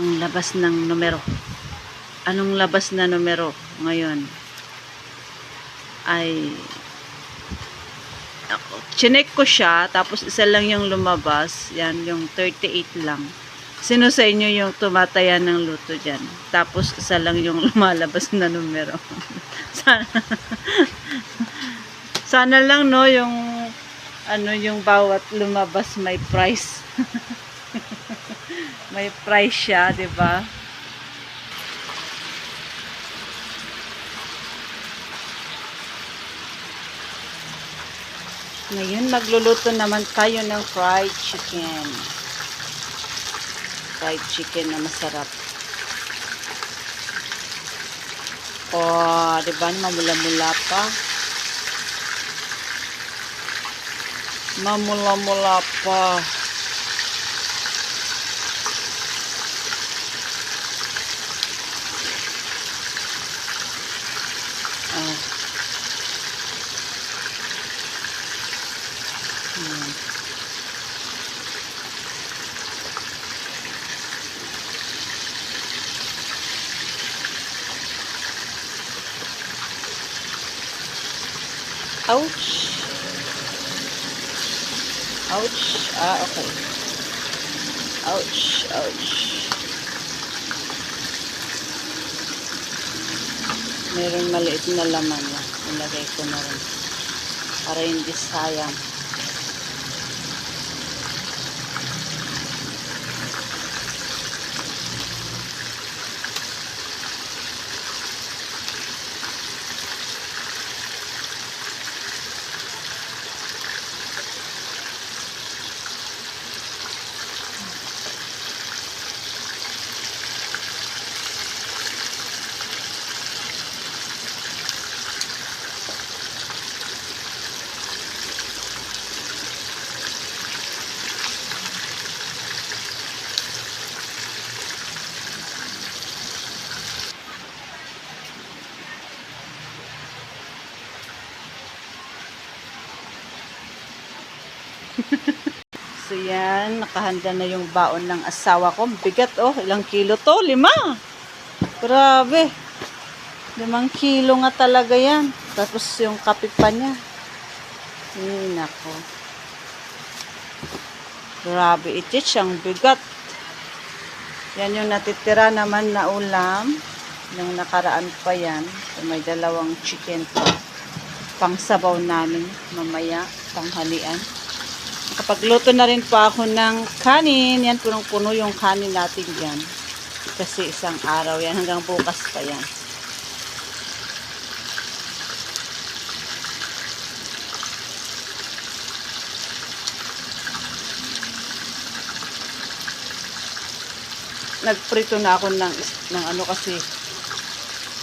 ang labas ng numero. Anong labas na numero ngayon? Ay ako, chinek ko siya, tapos isa lang yung lumabas. Yan, yung 38 lang. Sino sa inyo yung tumataya ng luto dyan? Tapos isa lang yung lumalabas na numero. sana, sana lang no, yung ano yung bawat lumabas may price. May price siya, 'di ba? Ngayon, magluluto naman tayo ng fried chicken. Fried chicken na masarap. Oh, di ba? Mamula-mula pa. Mamula-mula pa. Hmm. Ouch. Ouch. Ah, okay. Ouch. Ouch. Meron maliit na laman na. Nilagay ko na rin. Para hindi sayang. So yan, nakahanda na yung baon ng asawa ko. Bigat oh, ilang kilo to? Lima. Grabe. Limang kilo nga talaga yan. Tapos yung kape pa niya. Ay, nako. Grabe, itich ang bigat. Yan yung natitira naman na ulam. Yung nakaraan pa yan. So, may dalawang chicken pa. Pangsabaw namin mamaya, tanghalian. Nakapagluto na rin po ako ng kanin. Yan, punong-puno yung kanin natin yan. Kasi isang araw yan. Hanggang bukas pa yan. Nagprito na ako ng, ng ano kasi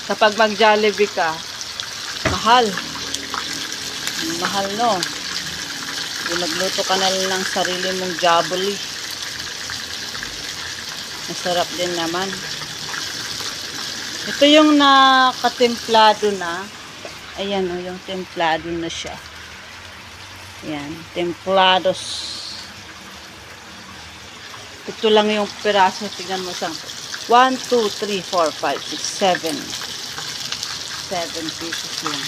kapag mag Jollibee ka, mahal. Mahal no. Yung nagluto ka na lang ng sarili mong jabuli. Masarap din naman. Ito yung nakatemplado na. Ayan o, yung templado na siya. Ayan, templados. Ito lang yung piraso. Tingnan mo sang 1, 2, 3, 4, 5, 6, 7. 7 pieces lang.